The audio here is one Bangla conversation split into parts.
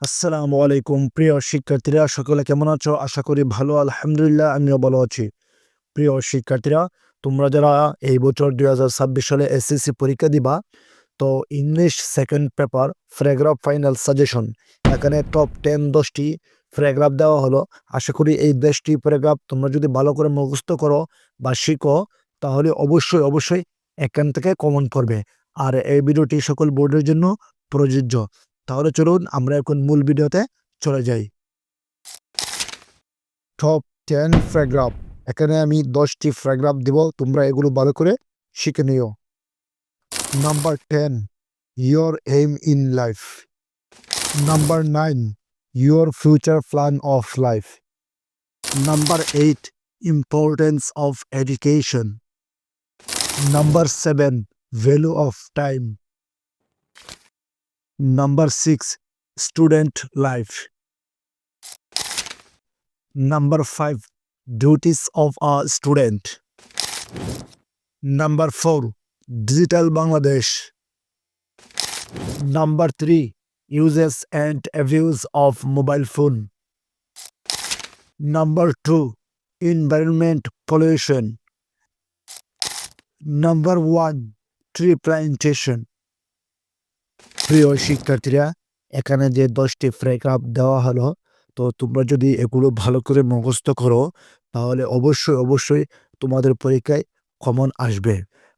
আসসালামু আলাইকুম। প্রিয় শিক্ষার্থীরা, সকলে কেমন আছো? আশা করি ভালো, আলহামদুলিল্লাহ, আমিও ভালো আছি। প্রিয় শিক্ষার্থীরা, তোমরা যারা এই বছর দু হাজার ছাব্বিশ সালে এসএসসি পরীক্ষা দিবা, তো English second paper paragraph final suggestion এখানে টপ টেন দশটি ফ্রেগ্রাফ দেওয়া হলো। আশা করি এই দশটি ফ্রেগ্রাফ তোমরা যদি ভালো করে মুখস্থ করো বা শিখো, তাহলে অবশ্যই অবশ্যই এখান থেকে কমন পড়বে আর এই ভিডিওটি সকল বোর্ডের জন্য প্রযোজ্য। তাহলে চলুন আমরা এখন মূল ভিডিওতে চলে যাই। টপ টেন ফ্র্যাগ্রাফ এখানে আমি দশটি ফ্র্যাগ্রাফ দিব, তোমরা এগুলো ভালো করে শিখে নিও। Number ten your aim in life number nine your future plan of life number eight importance of education number seven value of time Number 6. Student Life Number 5. Duties of a Student Number 4. Digital Bangladesh Number 3. Uses and Abuse of Mobile Phone Number 2. Environment Pollution Number 1. Tree Plantation প্রিয় শিক্ষার্থীরা, এখানে যে দশটি ফ্রেকআপ দেওয়া হলো, তো তোমরা যদি এগুলো ভালো করে মুখস্থ করো, তাহলে অবশ্যই অবশ্যই তোমাদের পরীক্ষায় কমন আসবে।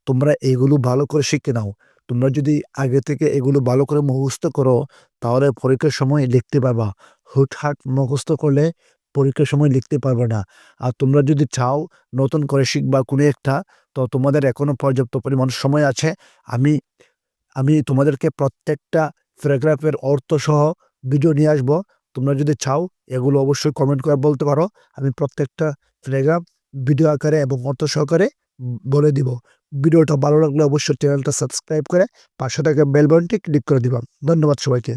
তোমরা এগুলো ভালো করে শিখে নাও। তোমরা যদি আগে থেকে এগুলো ভালো করে মুখস্থ করো, তাহলে পরীক্ষার সময় লিখতে পারবা। হুটহাট মুখস্থ করলে পরীক্ষার সময় লিখতে পারবে না। আর তোমরা যদি চাও নতুন করে শিখবা কোনো একটা, তো তোমাদের এখনও পর্যাপ্ত পরিমাণ সময় আছে। আমি আমি তোমাদেরকে প্রত্যেকটা প্যারাগ্রাফের অর্থ সহ ভিডিও নিয়ে আসব। তোমরা যদি চাও, এগুলো অবশ্যই কমেন্ট করে বলতে পারো। আমি প্রত্যেকটা প্যারাগ্রাফ ভিডিও আকারে এবং অর্থ সহকারে বলে দিব। ভিডিওটা ভালো লাগলে অবশ্যই চ্যানেলটা সাবস্ক্রাইব করে পাশে থাকা বেল বাটনটি ক্লিক করে দিবা। ধন্যবাদ সবাইকে।